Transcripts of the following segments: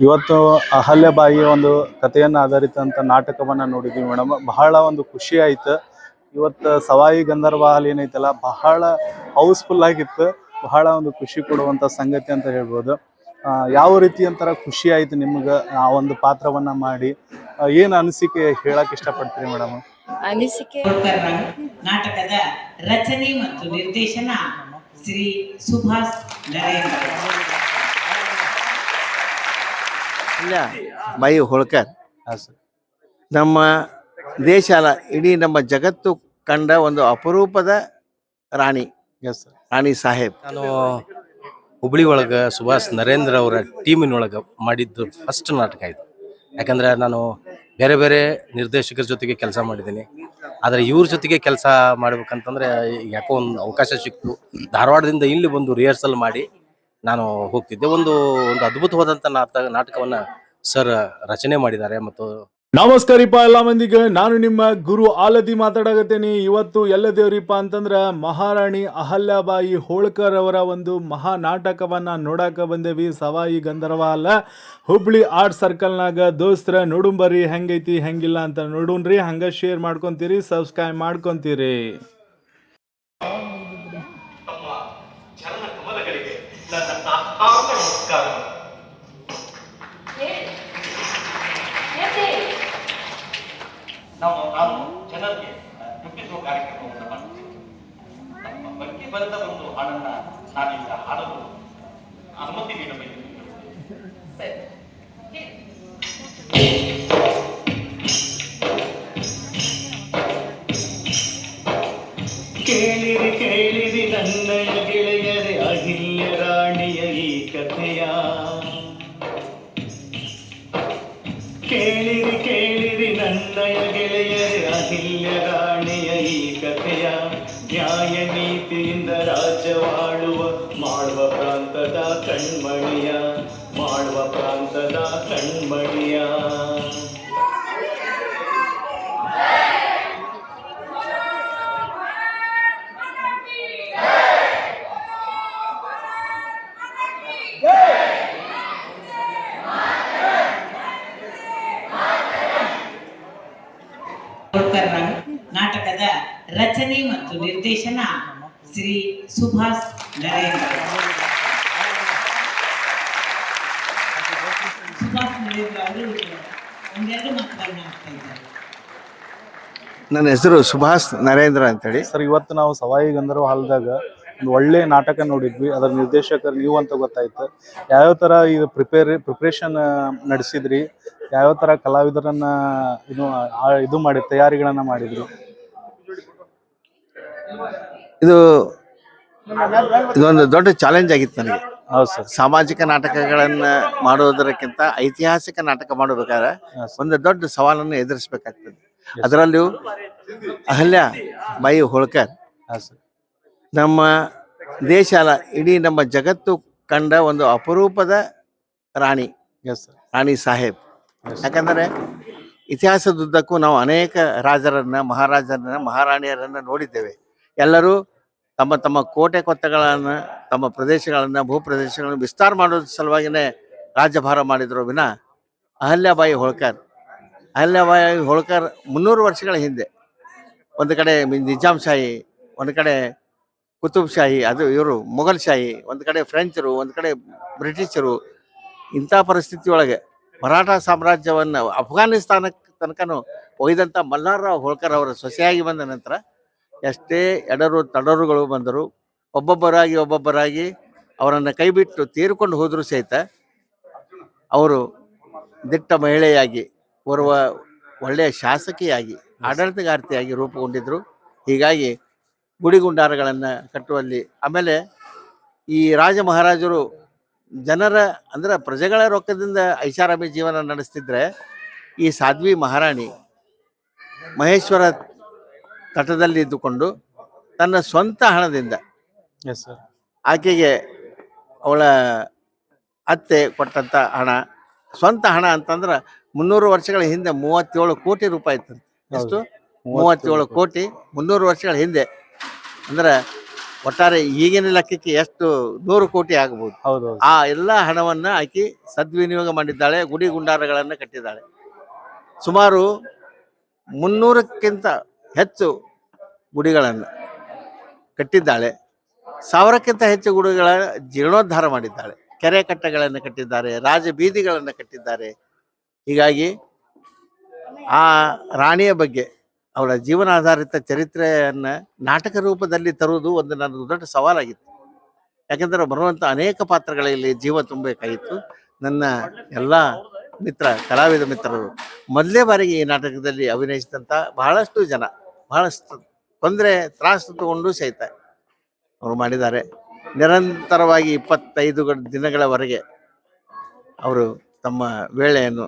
ಇವತ್ತು ಅಹಲ್ಯಬಾಯಿ ಒಂದು ಕಥೆಯನ್ನು ಆಧಾರಿತ ನಾಟಕವನ್ನ ನೋಡಿದ್ವಿ ಮೇಡಮ್. ಬಹಳ ಒಂದು ಖುಷಿ ಆಯಿತು. ಇವತ್ತು ಸವಾಯಿ ಗಂಧರ್ವ ಹಾಲ್ ಏನೈತಲ್ಲ ಬಹಳ ಹೌಸ್ಫುಲ್ ಆಗಿತ್ತು. ಬಹಳ ಒಂದು ಖುಷಿ ಕೊಡುವಂಥ ಸಂಗತಿ ಅಂತ ಹೇಳ್ಬೋದು. ಯಾವ ರೀತಿ ಅಂತರ ಖುಷಿ ಆಯ್ತು ನಿಮ್ಗೆ ಆ ಒಂದು ಪಾತ್ರವನ್ನ ಮಾಡಿ? ಏನು ಏನ್ ಅನಿಸಿಕೆ ಹೇಳಕ್ ಇಷ್ಟಪಡ್ತೀರಿ ಮೇಡಮ್? ಅನಿಸಿಕೆ? ನಾಟಕದ ರಚನೆ ಮತ್ತು ನಿರ್ದೇಶನ ಶ್ರೀ ಸುಭಾಷ್ ನರೇಂದ್ರ. ಇಲ್ಲ. ಬೈ ಹೊಳ್ಕರ್ ನಮ್ಮ ದೇಶ ಅಲ್ಲ ಇಡೀ ನಮ್ಮ ಜಗತ್ತು ಕಂಡ ಒಂದು ಅಪರೂಪದ ರಾಣಿ. ಎಸ್ ರಾಣಿ ಸಾಹೇಬ್. ನಾನು ಹುಬ್ಳಿ ಒಳಗೆ ಸುಭಾಷ್ ನರೇಂದ್ರ ಅವರ ಟೀಮಿನೊಳಗೆ ಮಾಡಿದ್ದು ಫಸ್ಟ್ ನಾಟಕ ಇದು. ಯಾಕಂದ್ರೆ ನಾನು ಬೇರೆ ಬೇರೆ ನಿರ್ದೇಶಕರ ಜೊತೆಗೆ ಕೆಲಸ ಮಾಡಿದ್ದೀನಿ. ಆದರೆ ಇವ್ರ ಜೊತೆಗೆ ಕೆಲಸ ಮಾಡ್ಬೇಕಂತಂದ್ರೆ ಯಾಕೋ ಒಂದು ಅವಕಾಶ ಸಿಕ್ತು. ಧಾರವಾಡದಿಂದ ಇಲ್ಲಿ ಬಂದು ರಿಹರ್ಸಲ್ ಮಾಡಿ ನಾನು ಹೋಗ್ತಿದ್ದೆ. ಒಂದು ಒಂದು ಅದ್ಭುತವಾದಂಥ ನಾಟಕವನ್ನ ಸರ್ ರಚನೆ ಮಾಡಿದ್ದಾರೆ ಮತ್ತು ನಮಸ್ಕಾರಪ್ಪ ಎಲ್ಲ ಮಂದಿಗೆ. ನಾನು ನಿಮ್ಮ ಗುರು ಆಲತಿ ಮಾತಾಡಕತ್ತೇನಿ. ಇವತ್ತು ಎಲ್ಲ ದೇವ್ರಿಪ್ಪ ಅಂತಂದ್ರ ಮಹಾರಾಣಿ ಅಹಲ್ಯಾಬಾಯಿ ಹೋಳ್ಕರ್ ಅವರ ಒಂದು ಮಹಾ ನಾಟಕವನ್ನ ನೋಡಾಕ ಬಂದೇವಿ. ಸವಾಯಿ ಗಂಧರ್ವ ಅಲ್ಲ. ಹುಬ್ಳಿ ಆರ್ಟ್ ಸರ್ಕಲ್ನಾಗ ದೋಸ್ತ್ರ, ನೋಡುಂಬರಿ ಹೆಂಗೈತಿ, ಹೆಂಗಿಲ್ಲ ಅಂತ ನೋಡುನ್ರಿ ಹಂಗ ಶೇರ್ ಮಾಡ್ಕೊಂತೀರಿ ಸಬ್ಸ್ಕ್ರೈಬ್ ಮಾಡ್ಕೊಂತೀರಿ. ನಾವು ನಾವು ಜನರಿಗೆ ದುಃಖಿಸುವ ಕಾರ್ಯಕ್ರಮವನ್ನು ಮಾಡುತ್ತೇವೆ ನಮ್ಮ ಬಗ್ಗೆ ಬಂದ ಒಂದು ಹಾಡನ್ನ ನಾನೀಗ ಹಾಡಲು ಅನುಮತಿ ನೀಡಬೇಕು. ಕೇಳಿರಿ ಕೇಳಿರಿ ನನ್ನಯ ಗೆಳೆಯರೆ ಅಹಿಲ್ಯ ರಾಣಿಯ ಈ ಕಥೆಯ ನ್ಯಾಯ ನೀತಿಯಿಂದ ರಾಜ್ಯವಾಳುವ, ಮಾಡುವ ಪ್ರಾಂತದ ಕಣ್ಮಣಿಯ, ಮಾಡುವ ಪ್ರಾಂತದ ಕಣ್ಮಣಿಯ ಹೋಳ್ಕರ್ ನಾಟಕದ ರಚನೆ ಮತ್ತು ನಿರ್ದೇಶನ ಶ್ರೀ ಸುಭಾಷ್ ನರೇಂದ್ರ ಸುಭಾಷ್ ನರೇಂದ್ರ ಅವರು ಒಂದೆರಡು ಮಾತುಗಳನ್ನ ಆಡ್ತಾ ಇದ್ದಾರೆ ನನ್ನ ಹೆಸರು ಸುಭಾಷ್ ನರೇಂದ್ರ ಅಂತೇಳಿ. ಸರ್ ಇವತ್ತು ನಾವು ಸವಾಯಿ ಗಂಧರ್ವ ಹಾಲ್ದಾಗ ಒಂದು ಒಳ್ಳೆ ನಾಟಕ ನೋಡಿದ್ವಿ. ಅದರ ನಿರ್ದೇಶಕರು ನೀವು ಅಂತ ಗೊತ್ತಾಯ್ತು. ಯಾವ್ಯಾವ ತರ ಇದು ಪ್ರಿಪೇರ್ ಪ್ರಿಪ್ರೇಷನ್ ನಡೆಸಿದ್ರಿ? ಯಾವ್ಯಾವ ತರ ಕಲಾವಿದರನ್ನ ಇದು ಆ- ಇದು ಮಾಡಿ ತಯಾರಿಗಳನ್ನ ಮಾಡಿದ್ರಿ? ಇದು ಇದೊಂದು ದೊಡ್ಡ ಚಾಲೆಂಜ್ ಆಗಿತ್ತು ನನಗೆ. ಹೌದು ಸರ್. ಸಾಮಾಜಿಕ ನಾಟಕಗಳನ್ನ ಮಾಡೋದಕ್ಕಿಂತ ಐತಿಹಾಸಿಕ ನಾಟಕ ಮಾಡಬೇಕಾದ್ರೆ ಒಂದು ದೊಡ್ಡ ಸವಾಲನ್ನು ಎದುರಿಸಬೇಕಾಗ್ತದೆ. ಅದರಲ್ಲೂ ಅಹಲ್ಯ ಮೈ ಹೋಳ್ಕರ್. ನಮ್ಮ ದೇಶ ಅಲ್ಲ ಇಡೀ ನಮ್ಮ ಜಗತ್ತು ಕಂಡ ಒಂದು ಅಪರೂಪದ ರಾಣಿ. ರಾಣಿ ಸಾಹೇಬ್. ಯಾಕಂದರೆ ಇತಿಹಾಸದುದ್ದಕ್ಕೂ ನಾವು ಅನೇಕ ರಾಜರನ್ನ ಮಹಾರಾಜರನ್ನ ಮಹಾರಾಣಿಯರನ್ನ ನೋಡಿದ್ದೇವೆ. ಎಲ್ಲರೂ ತಮ್ಮ ತಮ್ಮ ಕೋಟೆ ಕೊತ್ತಗಳನ್ನು, ತಮ್ಮ ಪ್ರದೇಶಗಳನ್ನು ಭೂ ಪ್ರದೇಶಗಳನ್ನು ವಿಸ್ತಾರ ಮಾಡೋದ್ರ ಸಲುವಾಗಿನೇ ರಾಜ್ಯಭಾರ ಮಾಡಿದ್ರು ವಿನ ಅಹಲ್ಯಾಬಾಯಿ ಹೋಳ್ಕರ್. ಅಹಲ್ಯಾಬಾಯಿ ಹೋಳ್ಕರ್ ಮುನ್ನೂರು ವರ್ಷಗಳ ಹಿಂದೆ. ಒಂದು ಕಡೆ ನಿಜಾಮ್ ಶಾಹಿ, ಒಂದು ಕಡೆ ಕುತುಬ್ ಶಾಹಿ, ಅದು ಇವರು ಮೊಘಲ್ ಶಾಹಿ, ಒಂದು ಕಡೆ ಫ್ರೆಂಚರು, ಒಂದು ಕಡೆ ಬ್ರಿಟಿಷರು. ಇಂಥ ಪರಿಸ್ಥಿತಿ ಒಳಗೆ ಮರಾಠ ಸಾಮ್ರಾಜ್ಯವನ್ನು ಅಫ್ಘಾನಿಸ್ತಾನಕ್ಕೆ ತನಕನೂ ಒಯ್ದಂಥ ಮಲ್ಲಾರರಾವ್ ಹೋಳ್ಕರ್ ಅವರ ಸೊಸೆಯಾಗಿ ಬಂದ ನಂತರ ಎಷ್ಟೇ ಎಡರು ತಡರುಗಳು ಬಂದರು ಒಬ್ಬೊಬ್ಬರಾಗಿ ಒಬ್ಬೊಬ್ಬರಾಗಿ ಅವರನ್ನು ಕೈಬಿಟ್ಟು ತೀರಿಕೊಂಡು ಹೋದರೂ ಸಹಿತ ಅವರು ದಿಟ್ಟ ಮಹಿಳೆಯಾಗಿ ಓರ್ವ ಒಳ್ಳೆಯ ಶಾಸಕಿಯಾಗಿ ಆಡಳಿತಗಾರ್ತಿಯಾಗಿ ರೂಪುಗೊಂಡಿದ್ದರು ಹೀಗಾಗಿ ಗುಡಿಗುಂಡಾರಗಳನ್ನು ಕಟ್ಟುವಲ್ಲಿ ಆಮೇಲೆ ಈ ರಾಜ ಮಹಾರಾಜರು ಜನರ ಅಂದರೆ ಪ್ರಜೆಗಳ ರೊಕ್ಕದಿಂದ ಐಷಾರಾಮಿ ಜೀವನ ನಡೆಸ್ತಿದ್ರೆ ಈ ಸಾಧ್ವಿ ಮಹಾರಾಣಿ ಮಹೇಶ್ವರ ತಟದಲ್ಲಿ ಇದ್ದುಕೊಂಡು ತನ್ನ ಸ್ವಂತ ಹಣದಿಂದ ಎಸ್ ಸರ್ ಆಕೆಗೆ ಅವಳ ಅತ್ತೆ ಕೊಟ್ಟಂತ ಹಣ ಸ್ವಂತ ಹಣ ಅಂತಂದ್ರೆ ಮುನ್ನೂರು ವರ್ಷಗಳ ಹಿಂದೆ ಮೂವತ್ತೇಳು ಕೋಟಿ ರೂಪಾಯಿ ಇತ್ತು ಎಷ್ಟು? ಮೂವತ್ತೇಳು ಕೋಟಿ. ಮುನ್ನೂರು ವರ್ಷಗಳ ಹಿಂದೆ. ಅಂದ್ರೆ ಒಟ್ಟಾರೆ ಈಗಿನ ಲೆಕ್ಕಕ್ಕೆ ಎಷ್ಟು? ನೂರು ಕೋಟಿ ಆಗಬಹುದು ಹೌದು. ಆ ಎಲ್ಲ ಹಣವನ್ನ ಆಕಿ ಸದ್ವಿನಿಯೋಗ ಮಾಡಿದ್ದಾಳೆ ಗುಡಿ ಗುಂಡಾರಗಳನ್ನು ಕಟ್ಟಿದ್ದಾಳೆ. ಸುಮಾರು ಮುನ್ನೂರಕ್ಕಿಂತ ಹೆಚ್ಚು ಗುಡಿಗಳನ್ನು ಕಟ್ಟಿದ್ದಾಳೆ. ಸಾವಿರಕ್ಕಿಂತ ಹೆಚ್ಚು ಗುಡಿಗಳ ಜೀರ್ಣೋದ್ಧಾರ ಮಾಡಿದ್ದಾಳೆ. ಕೆರೆ ಕಟ್ಟೆಗಳನ್ನು ಕಟ್ಟಿದ್ದಾರೆ, ರಾಜ ಬೀದಿಗಳನ್ನು ಕಟ್ಟಿದ್ದಾರೆ. ಹೀಗಾಗಿ ಆ ರಾಣಿಯ ಬಗ್ಗೆ ಅವಳ ಜೀವನಾಧಾರಿತ ಚರಿತ್ರೆಯನ್ನು ನಾಟಕ ರೂಪದಲ್ಲಿ ತರುವುದು ಒಂದು ನನ್ನ ದೊಡ್ಡ ಸವಾಲಾಗಿತ್ತು. ಯಾಕೆಂದರೆ ಬರುವಂಥ ಅನೇಕ ಪಾತ್ರಗಳಲ್ಲಿ ಜೀವ ತುಂಬಬೇಕಾಗಿತ್ತು. ನನ್ನ ಎಲ್ಲ ಮಿತ್ರ, ಕಲಾವಿದ ಮಿತ್ರರು ಮೊದಲೇ ಬಾರಿಗೆ ಈ ನಾಟಕದಲ್ಲಿ ಅಭಿನಯಿಸಿದಂಥ ಬಹಳಷ್ಟು ಜನ. ಬಹಳಷ್ಟು ತೊಂದರೆ ತ್ರಾಸು ತಗೊಂಡು ಸಹಿತ ಅವರು ಮಾಡಿದ್ದಾರೆ. ನಿರಂತರವಾಗಿ ಇಪ್ಪತ್ತೈದು ದಿನಗಳವರೆಗೆ ಅವರು ತಮ್ಮ ವೇಳೆಯನ್ನು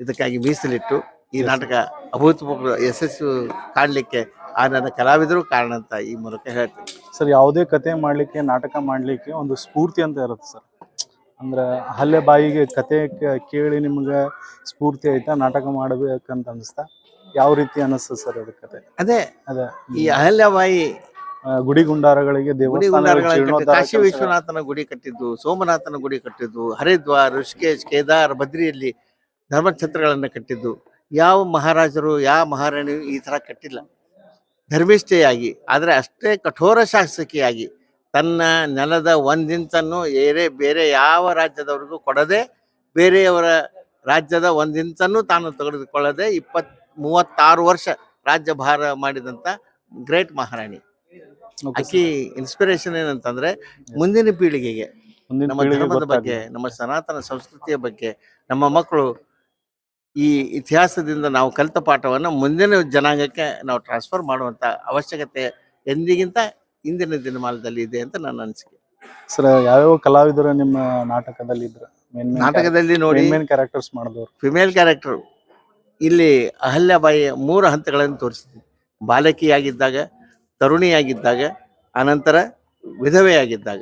ಇದಕ್ಕಾಗಿ ಮೀಸಲಿಟ್ಟು ಈ ನಾಟಕ ಅಭೂತಪೂರ್ವ ಯಶಸ್ಸು ಕಾಣಲಿಕ್ಕೆ ಆ ನನ್ನ ಕಲಾವಿದರು ಕಾರಣ ಅಂತ ಈ ಮೂಲಕ ಹೇಳ್ತೀನಿ. ಸರ್ ಯಾವುದೇ ಕತೆ ಮಾಡ್ಲಿಕ್ಕೆ ನಾಟಕ ಮಾಡ್ಲಿಕ್ಕೆ ಒಂದು ಸ್ಫೂರ್ತಿ ಅಂತ ಇರುತ್ತೆ ಸರ್ ಅಂದ್ರೆ ಹಲ್ಲೆ ಬಾಯಿಗೆ ಕತೆ ಕೇಳಿ ನಿಮ್ಗೆ ಸ್ಫೂರ್ತಿ ಆಯ್ತಾ ನಾಟಕ ಮಾಡಬೇಕಂತ ಅನಿಸ್ತಾ? ಯಾವ ರೀತಿ ಅನಿಸ್ತದೆ ಸರ್ ಅದ ಕತೆ? ಅದೇ ಅದೇ. ಈ ಅಹಲ್ಯಬಾಯಿ ಗುಡಿ ಗುಂಡಾರಗಳಿಗೆ ಗುಡಿ ಗುಂಡಾರಗಳ ಕಟ್ಟಿ- ಕಾಶಿ ವಿಶ್ವನಾಥನ ಗುಡಿ ಕಟ್ಟಿದ್ದು ಸೋಮನಾಥನ ಗುಡಿ ಕಟ್ಟಿದ್ದು ಹರಿದ್ವಾರ್ ಋಷಿಕೇಶ್ ಕೇದಾರ್ ಬದ್ರಿಯಲ್ಲಿ ಧರ್ಮಕ್ಷೇತ್ರಗಳನ್ನ ಕಟ್ಟಿದ್ದು. ಯಾವ ಮಹಾರಾಜರು ಯಾವ ಮಹಾರಾಣಿಯು ಈ ತರ ಕಟ್ಟಿಲ್ಲ. ಧರ್ಮಿಷ್ಠೆಯಾಗಿ ಆದರೆ ಅಷ್ಟೇ ಕಠೋರ ಶಾಸಕಿಯಾಗಿ ತನ್ನ ನೆಲದ ಒಂದಿಂತನ್ನು ಏರೇ ಬೇರೆ ಯಾವ ರಾಜ್ಯದವರಿಗೂ ಕೊಡದೆ ಬೇರೆಯವರ ರಾಜ್ಯದ ಒಂದಿಂತನ್ನು ತಾನು ತೆಗೆದುಕೊಳ್ಳದೆ ಇಪ್ಪತ್ ಮೂವತ್ತಾರು ವರ್ಷ ರಾಜ್ಯಭಾರ ಮಾಡಿದಂಥ ಗ್ರೇಟ್ ಮಹಾರಾಣಿ. ಅಕ್ಕಿ ಇನ್ಸ್ಪಿರೇಷನ್ ಏನಂತಂದ್ರೆ ಮುಂದಿನ ಪೀಳಿಗೆಗೆ ನಮ್ಮ ಧರ್ಮದ ಬಗ್ಗೆ ನಮ್ಮ ಸನಾತನ ಸಂಸ್ಕೃತಿಯ ಬಗ್ಗೆ ನಮ್ಮ ಮಕ್ಕಳು ಈ ಇತಿಹಾಸದಿಂದ ನಾವು ಕಲಿತ ಪಾಠವನ್ನು ಮುಂದಿನ ಜನಾಂಗಕ್ಕೆ ನಾವು ಟ್ರಾನ್ಸ್ಫರ್ ಮಾಡುವಂತ ಅವಶ್ಯಕತೆ ಎಂದಿಗಿಂತ ಇಂದಿನ ದಿನಮಾನದಲ್ಲಿ ಇದೆ ಅಂತ ನನ್ನ ಅನಿಸಿಕೆ. ಸರ್ ಯಾವ್ಯಾವ ಕಲಾವಿದರು ನಿಮ್ಮ ನಾಟಕದಲ್ಲಿ ಇದ್ರು ನಾಟಕದಲ್ಲಿ ನೋಡಿ ಕ್ಯಾರೆಕ್ಟರ್ಸ್ ಮಾಡಿದವರು? ಫಿಮೇಲ್ ಕ್ಯಾರೆಕ್ಟರ್ ಇಲ್ಲಿ ಅಹಲ್ಯಾಬಾಯಿಯ ಮೂರು ಹಂತಗಳನ್ನು ತೋರಿಸಿದ್ವಿ ಬಾಲಕಿಯಾಗಿದ್ದಾಗ ತರುಣಿಯಾಗಿದ್ದಾಗ ಅನಂತರ ವಿಧವೆಯಾಗಿದ್ದಾಗ.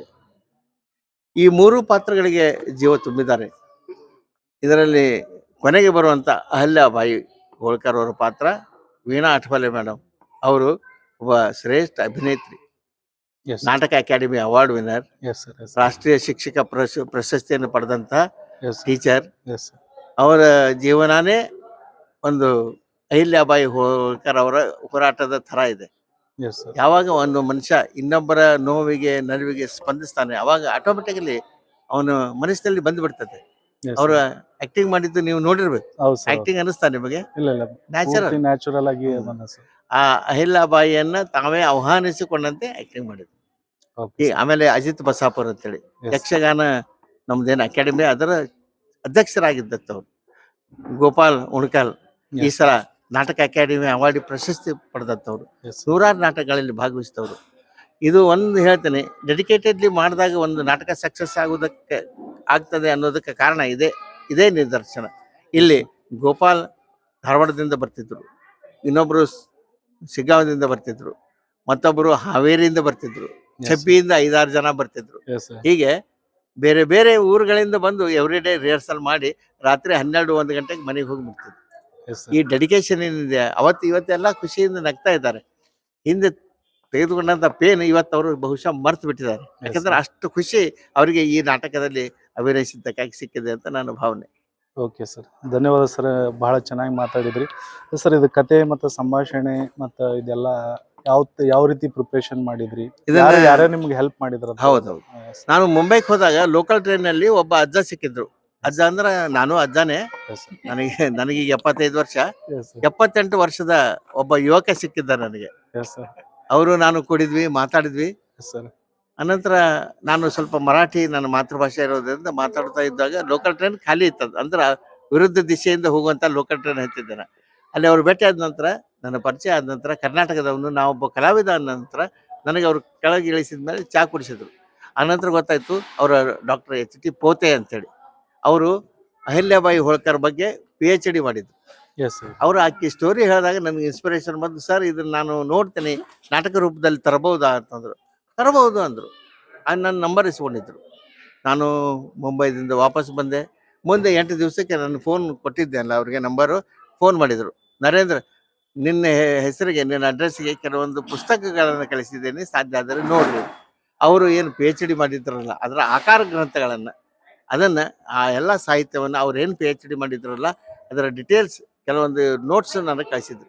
ಈ ಮೂರು ಪಾತ್ರಗಳಿಗೆ ಜೀವ ತುಂಬಿದ್ದಾರೆ. ಇದರಲ್ಲಿ ಕೊನೆಗೆ ಬರುವಂಥ ಅಹಲ್ಯಾಬಾಯಿ ಹೋಳ್ಕರ್ ಅವರ ಪಾತ್ರ ವೀಣಾ ಅಠವಾಲೆ ಮೇಡಮ್ ಅವರು ಒಬ್ಬ ಶ್ರೇಷ್ಠ ಅಭಿನೇತ್ರಿ. ನಾಟಕ ಅಕಾಡೆಮಿ ಅವಾರ್ಡ್ ವಿನ್ನರ್. ರಾಷ್ಟ್ರೀಯ ಶಿಕ್ಷಕ ಪ್ರಶ ಪ್ರಶಸ್ತಿಯನ್ನು ಪಡೆದಂತಹ ಟೀಚರ್. ಎಸ್ ಅವರ ಜೀವನನೇ ಒಂದು ಅಹಿಲ್ಯಾಬಾಯಿ ಹೋಳ್ಕರ್ ಅವರ ಹೋರಾಟದ ಥರ ಇದೆ. ಎಸ್ ಸರ್ ಯಾವಾಗ ಒಂದು ಮನುಷ್ಯ ಇನ್ನೊಬ್ಬರ ನೋವಿಗೆ ನಲಿವಿಗೆ ಸ್ಪಂದಿಸ್ತಾನೆ ಅವಾಗ ಆಟೋಮೆಟಿಕಲಿ ಅವನು ಮನಸ್ಸಿನಲ್ಲಿ ಬಂದ್ಬಿಡ್ತದೆ. ಅವರ ಆಕ್ಟಿಂಗ್ ಮಾಡಿದ್ದು ನೀವು ನೋಡಿರ್ಬೇಕು. ಹೌದು ಸರ್ ಆಕ್ಟಿಂಗ್ ಅನಿಸ್ತಾ ನಿಮಗೆ? ಇಲ್ಲ ಇಲ್ಲ. ನ್ಯಾಚುರಲ್ ನ್ಯಾಚುರಲ್ ಆಗಿ ಹ್ಮ್. ಬಂದ ಸರ್ ಆ ಅಹಿಲ್ಯಾಬಾಯಿಯನ್ನ ತಾವೇ ಆಹ್ವಾನಿಸಿಕೊಂಡಂತೆ ಆಕ್ಟಿಂಗ್ ಮಾಡಿದ್ರು ಈ ಆಮೇಲೆ ಅಜಿತ್ ಬಸಾಪುರ್ ಅಂತೇಳಿ. ಯಕ್ಷಗಾನ ನಮ್ದೇನು ಅಕಾಡೆಮಿ ಅದರ ಅಧ್ಯಕ್ಷರಾಗಿದ್ದತ್ತವ್ರು ಗೋಪಾಲ್ ಉಣ್ಕಲ್. ಈ ಸಲ ನಾಟಕ ಅಕಾಡೆಮಿ ಅವಾರ್ಡ್ ಪ್ರಶಸ್ತಿ ಪಡೆದಂಥವ್ರು. ನೂರಾರು ನಾಟಕಗಳಲ್ಲಿ ಭಾಗವಹಿಸಿದವರು. ಇದು ಒಂದು ಹೇಳ್ತೇನೆ ಡೆಡಿಕೇಟೆಡ್ಲಿ ಮಾಡಿದಾಗ ಒಂದು ನಾಟಕ ಸಕ್ಸಸ್ ಆಗುವುದಕ್ಕೆ ಆಗ್ತದೆ ಅನ್ನೋದಕ್ಕೆ ಕಾರಣ ಇದೆ ಇದೇ ನಿದರ್ಶನ. ಇಲ್ಲಿ ಗೋಪಾಲ್ ಧಾರವಾಡದಿಂದ ಬರ್ತಿದ್ರು ಇನ್ನೊಬ್ಬರು ಸಿಗ್ಗಾವದಿಂದ ಶಿಗ್ಗಾಂವದಿಂದ ಬರ್ತಿದ್ರು ಮತ್ತೊಬ್ಬರು ಹಾವೇರಿಯಿಂದ ಬರ್ತಿದ್ರು ಚಬ್ಬಿಯಿಂದ ಐದಾರು ಜನ ಬರ್ತಿದ್ರು. ಹೀಗೆ ಬೇರೆ ಬೇರೆ ಊರುಗಳಿಂದ ಬಂದು ಎವ್ರಿ ಡೇ ರಿಹರ್ಸಲ್ ಮಾಡಿ ರಾತ್ರಿ ಹನ್ನೆರಡು ಒಂದು ಗಂಟೆಗೆ ಮನೆಗೆ ಹೋಗಿ ಎಸ್ ಈ ಡೆಡಿಕೇಶನ್ ಏನಿದೆ ಅವತ್ತು ಇವತ್ತೆಲ್ಲ ಖುಷಿಯಿಂದ ನಗ್ತಾ ಇದ್ದಾರೆ. ಹಿಂದೆ ತೆಗೆದುಕೊಂಡಂತ ಪೇನ್ ಇವತ್ತು ಅವರು ಬಹುಶಃ ಮರ್ತು ಬಿಟ್ಟಿದ್ದಾರೆ. ಯಾಕಂದ್ರೆ ಅಷ್ಟು ಖುಷಿ ಅವರಿಗೆ ಈ ನಾಟಕದಲ್ಲಿ ಅಭಿನಯಿಸಿದ್ದಕ್ಕಾಗಿ ಸಿಕ್ಕಿದೆ ಅಂತ ನನ್ನ ಭಾವನೆ. ಓಕೆ ಸರ್ ಧನ್ಯವಾದ ಸರ್ ಬಹಳ ಚೆನ್ನಾಗಿ ಮಾತಾಡಿದ್ರಿ. ಸರ್ ಇದು ಕತೆ ಮತ್ತು ಸಂಭಾಷಣೆ ಮತ್ತು ಇದೆಲ್ಲ ಯಾವ ಯಾವ ರೀತಿ ಪ್ರಿಪ್ರೇಷನ್ ಮಾಡಿದ್ರಿ? ಯಾರು ಯಾರ್ಯಾರು ನಿಮ್ಗೆ ಹೆಲ್ಪ್ ಮಾಡಿದ್ರ ಹೌದೌದು. ನಾನು ಮುಂಬೈಗೆ ಹೋದಾಗ ಲೋಕಲ್ ಟ್ರೈನ್ನಲ್ಲಿ ಒಬ್ಬ ಅಜ್ಜ ಸಿಕ್ಕಿದ್ರು. ಅಜ್ಜ ಅಂದ್ರ ನಾನು ಅಜ್ಜನೇ. ನನಗೆ ನನಗೀಗ ಎಪ್ಪತ್ತೈದು ವರ್ಷ. ಎಪ್ಪತ್ತೆಂಟು ವರ್ಷದ ಒಬ್ಬ ಯುವಕ ಸಿಕ್ಕಿದ್ದ ನನಗೆ. ಅವರು ನಾನು ಕೂಡಿದ್ವಿ ಮಾತಾಡಿದ್ವಿ. ಅನಂತರ ನಾನು ಸ್ವಲ್ಪ ಮರಾಠಿ ನನ್ನ ಮಾತೃಭಾಷೆ ಇರೋದ್ರಿಂದ ಮಾತಾಡ್ತಾ ಇದ್ದಾಗ ಲೋಕಲ್ ಟ್ರೈನ್ ಖಾಲಿ ಇತ್ತದ. ಅಂದ್ರ ವಿರುದ್ಧ ದಿಶೆಯಿಂದ ಹೋಗುವಂತ ಲೋಕಲ್ ಟ್ರೈನ್ ಹತ್ತಿದ್ದೆ ನಾನು. ಅಲ್ಲಿ ಅವ್ರು ಭೇಟಿ ಆದ ನಂತರ ನನ್ನ ಪರಿಚಯ ಆದ ನಂತರ ಕರ್ನಾಟಕದವನು ನಾವೊಬ್ಬ ಕಲಾವಿದ ಆದ ನಂತರ ನನಗೆ ಅವ್ರು ಕೆಳಗೆ ಇಳಿಸಿದ ಮೇಲೆ ಚಾ ಕುಡಿಸಿದ್ರು. ಆನಂತರ ಗೊತ್ತಾಯ್ತು ಅವರ ಡಾಕ್ಟರ್ ಎಚ್ ಟಿ ಪೋತೆ ಅಂತೇಳಿ. ಅವರು ಅಹಿಲ್ಯಾಬಾಯಿ ಹೋಳ್ಕರ್ ಬಗ್ಗೆ ಪಿ ಎಚ್ ಡಿ ಮಾಡಿದ್ರು. ಅವರು ಆಕೆ ಸ್ಟೋರಿ ಹೇಳಿದಾಗ ನನಗೆ ಇನ್ಸ್ಪಿರೇಷನ್ ಬಂದು ಸರ್ ಇದನ್ನ ನಾನು ನೋಡ್ತೇನೆ. ನಾಟಕ ರೂಪದಲ್ಲಿ ತರಬಹುದಾ? ಅಂತಂದ್ರು. ತರಬಹುದು ಅಂದರು. ನನ್ನ ನಂಬರ್ ಇಸ್ಕೊಂಡಿದ್ರು. ನಾನು ಮುಂಬೈದಿಂದ ವಾಪಸ್ ಬಂದೆ. ಮುಂದೆ ಎಂಟು ದಿವಸಕ್ಕೆ ನಾನು ಫೋನ್ ಕೊಟ್ಟಿದ್ದೆ ಅಲ್ಲ ಅವ್ರಿಗೆ ನಂಬರು ಫೋನ್ ಮಾಡಿದರು. ನರೇಂದ್ರ ನಿನ್ನ ಹೆಸರಿಗೆ ನಿನ್ನ ಅಡ್ರೆಸ್ಗೆ ಕೆಲವೊಂದು ಪುಸ್ತಕಗಳನ್ನು ಕಳಿಸಿದ್ದೇನೆ. ಸಾಧ್ಯ ಆದರೆ ನೋಡ್ರಿ. ಅವರು ಏನು ಪಿ ಎಚ್ ಡಿ ಮಾಡಿದ್ರಲ್ಲ ಅದರ ಆಕಾರ ಗ್ರಂಥಗಳನ್ನ ಅದನ್ನ ಆ ಎಲ್ಲ ಸಾಹಿತ್ಯವನ್ನು ಅವ್ರು ಏನು ಪಿ ಎಚ್ ಡಿ ಮಾಡಿದ್ರಲ್ಲ ಅದರ ಡಿಟೇಲ್ಸ್ ಕೆಲವೊಂದು ನೋಟ್ಸ್ ನನಗೆ ಕಳಿಸಿದ್ರು.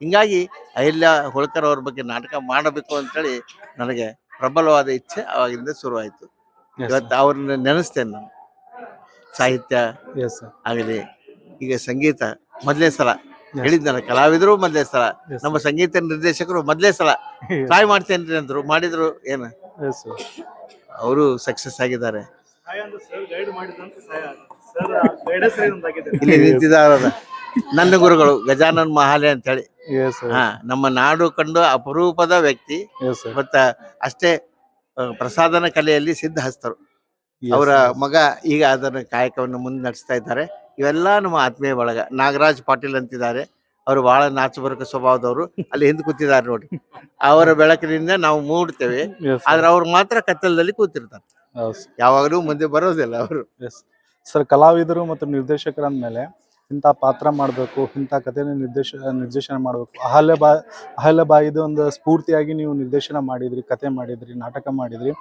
ಹಿಂಗಾಗಿ ಅಹಿಲ್ಯ ಹೋಳ್ಕರ್ ಅವ್ರ ಬಗ್ಗೆ ನಾಟಕ ಮಾಡಬೇಕು ಅಂತೇಳಿ ನನಗೆ ಪ್ರಬಲವಾದ ಇಚ್ಛೆ ಅವಾಗಿಂದ ಶುರುವಾಯಿತು. ಇವತ್ತು ಅವ್ರನ್ನ ನೆನೆಸ್ತೇನೆ ನಾನು. ಸಾಹಿತ್ಯ ಎಸ್ ಸರ್ ಆಗಲಿ ಈಗ ಸಂಗೀತ ಮೊದಲನೇ ಸಲ. ಹೇಳಿದ್ನಲ್ಲ ಕಲಾವಿದರು ಮೊದಲೇ ಸಲ. ನಮ್ಮ ಸಂಗೀತ ನಿರ್ದೇಶಕರು ಮೊದಲೇ ಸಲ. ಟ್ರೈ ಮಾಡ್ತೇನ್ರಿ ಅಂದರು ಮಾಡಿದ್ರು ಏನು? ಎಸ್ ಸರ್ ಅವರು ಸಕ್ಸಸ್ ಆಗಿದ್ದಾರೆ. ಇಲ್ಲಿ ನಿಂತಿದ್ದಾರ. ನನ್ನ ಗುರುಗಳು ಗಜಾನನ್ ಮಹಾಲೆ ಅಂತ ಹೇಳಿ ಎಸ್ ಸರ್ ಹಾ ನಮ್ಮ ನಾಡು ಕಂಡು ಅಪರೂಪದ ವ್ಯಕ್ತಿ. ಎಸ್ ಸರ್ ಮತ್ತ ಅಷ್ಟೇ ಪ್ರಸಾದನ ಕಲೆಯಲ್ಲಿ ಸಿದ್ಧ ಹಸ್ತರು ಅವರ ಮಗ ಈಗ ಅದನ್ನ ಕಾಯಕವನ್ನು ಮುಂದೆ ನಡೆಸ್ತಾ ಇದ್ದಾರೆ. ಇವೆಲ್ಲ ನಮ್ಮ ಆತ್ಮೀಯ ಬಳಗ. ನಾಗರಾಜ್ ಪಾಟೀಲ್ ಅಂತಿದ್ದಾರೆ. ಅವರು ಬಹಳ ನಾಚಬರ್ಗ ಸ್ವಭಾವದವರು. ಅಲ್ಲಿ ಹಿಂದೆ ಕೂತಿದ್ದಾರೆ ನೋಡಿ ಅವರ ಬೆಳಕಿನಿಂದ ನಾವು ಮೂಡ್ತೇವೆ. ಆದ್ರೆ ಅವ್ರು ಮಾತ್ರ ಕತ್ತಲದಲ್ಲಿ ಕೂತಿರ್ತಾರೆ. ಯಾವಾಗಲೂ ಮುಂದೆ ಬರೋದಿಲ್ಲ ಅವರು. ಸರ್ ಕಲಾವಿದರು ಮತ್ತು ನಿರ್ದೇಶಕರ ಅಂದಮೇಲೆ ಇಂಥ ಪಾತ್ರ ಮಾಡಬೇಕು, ಇಂಥ ಕಥೆನ ನಿರ್ದೇಶ, ನಿರ್ದೇಶನ ಮಾಡಬೇಕು. ಅಹಲ್ಯ ಬಾ, ಅಹಲ್ಯ ಬಾಯಿದು ಒಂದು ಸ್ಫೂರ್ತಿಯಾಗಿ ನೀವು ನಿರ್ದೇಶನ ಮಾಡಿದ್ರಿ ಕತೆ ಮಾಡಿದ್ರಿ, ನಾಟಕ ಮಾಡಿದ್ರಿ.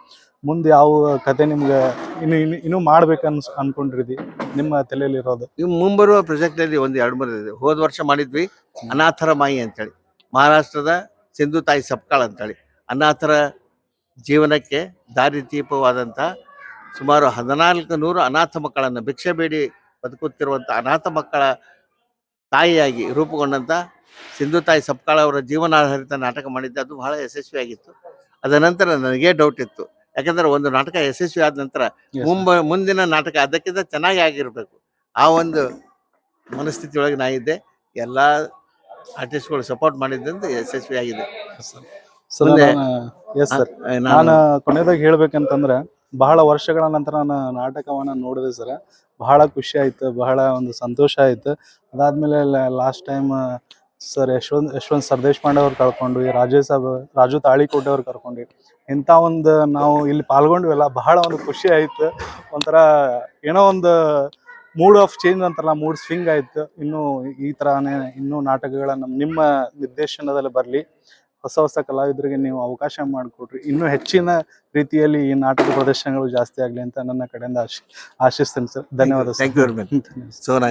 ಮುಂದೆ ಯಾವ ಕತೆ ನಿಮ್ಗೆ ಇನ್ನು ಇನ್ನು, ಇನ್ನೂ ಮಾಡ್ಬೇಕು ಅನ್ಸ್ ನಿಮ್ಮ ತಲೆಯಲ್ಲಿರೋದು? ಇವು ಮುಂಬರುವ ಪ್ರಾಜೆಕ್ಟ್ ಅಲ್ಲಿ ಒಂದು ಎರಡು ಮೂರು ಇದೆ. ಹೋದ ವರ್ಷ ಮಾಡಿದ್ವಿ, ಅನಾಥರ ಮಾಯಿ ಅಂತೇಳಿ. ಮಹಾರಾಷ್ಟ್ರದ ಸಿಂಧು ತಾಯಿ ಸಪ್ಕಾಳ್ ಅಂತೇಳಿ. ಅನಾಥರ ಜೀವನಕ್ಕೆ ದಾರಿದೀಪವಾದಂಥ ಸುಮಾರು ಹದಿನಾಲ್ಕು ನೂರು ಅನಾಥ ಮಕ್ಕಳನ್ನು ಭಿಕ್ಷೆ ಬೇಡಿ ಬದುಕುತ್ತಿರುವಂಥ ಅನಾಥ ಮಕ್ಕಳ ತಾಯಿಯಾಗಿ ರೂಪುಗೊಂಡಂಥ ಸಿಂಧು ತಾಯಿ ಸಪ್ಕಾಳ ಅವರ ಜೀವನಾಧಾರಿತ ನಾಟಕ ಮಾಡಿದ್ದೆ. ಅದು ಬಹಳ ಯಶಸ್ವಿಯಾಗಿತ್ತು. ಅದ ನಂತರ ನನಗೆ ಡೌಟ್ ಇತ್ತು. ಯಾಕಂದ್ರೆ ಒಂದು ನಾಟಕ ಯಶಸ್ವಿ ಆದ ನಂತರ ಮುಂಬ ಮುಂದಿನ ನಾಟಕ ಅದಕ್ಕಿಂತ ಚೆನ್ನಾಗಿ ಆಗಿರ್ಬೇಕು. ಆ ಒಂದು ಮನಸ್ಥಿತಿ ಒಳಗೆ ನಾ ಇದ್ದೆ. ಎಲ್ಲ ಆರ್ಟಿಸ್ಟ್ಗಳು ಸಪೋರ್ಟ್ ಮಾಡಿದ್ದಂತ ಯಶಸ್ವಿ ಆಗಿದೆ ಸರ್ ಎಸ್ ಸರ್ ನಾನು ನಾನು ಕೊನೆಯದಾಗಿ ಹೇಳ್ಬೇಕಂತಂದ್ರೆ ಬಹಳ ವರ್ಷಗಳ ನಂತರ ನಾನು ನಾಟಕವನ್ನ ನೋಡಿದೆ ಸರ್ ಬಹಳ ಖುಷಿ ಆಯ್ತು, ಬಹಳ ಒಂದು ಸಂತೋಷ ಆಯ್ತು. ಅದಾದ್ಮೇಲೆ last time sir Yashwant Yashwant Sardeshpande ಅವ್ರು ಕರ್ಕೊಂಡು, ಈ ರಾಜೇಶ್ ಸಾಬ್, ರಾಜು ತಾಳಿಕೋಟೆ ಅವ್ರು ಕರ್ಕೊಂಡ್ವಿ ಇಂಥ ಒಂದು ನಾವು ಇಲ್ಲಿ ಪಾಲ್ಗೊಂಡ್ವಲ್ಲ ಬಹಳ ಒಂದು ಖುಷಿ ಆಯ್ತು. ಒಂಥರ ಏನೋ ಒಂದು ಮೂಡ್ ಆಫ್ ಚೇಂಜ್ ಅಂತಾರಲ್ಲ ಮೂಡ್ ಸ್ವಿಂಗ್ ಆಯ್ತು. ಇನ್ನು ಈ ಥರನೇ ಇನ್ನೂ ನಾಟಕಗಳ ನಮ್ಮ ನಿಮ್ಮ ನಿರ್ದೇಶನದಲ್ಲಿ ಬರಲಿ. ಹೊಸ ಹೊಸ ಕಲಾವಿದರಿಗೆ ನೀವು ಅವಕಾಶ ಮಾಡಿಕೊಡ್ರಿ. ಇನ್ನೂ ಹೆಚ್ಚಿನ ರೀತಿಯಲ್ಲಿ ಈ ನಾಟಕ ಪ್ರದರ್ಶನಗಳು ಜಾಸ್ತಿ ಆಗಲಿ ಅಂತ ನನ್ನ ಕಡೆಯಿಂದ ಆಶಿ ಆಶಿಸ್ತೇನೆ ಸರ್. ಧನ್ಯವಾದ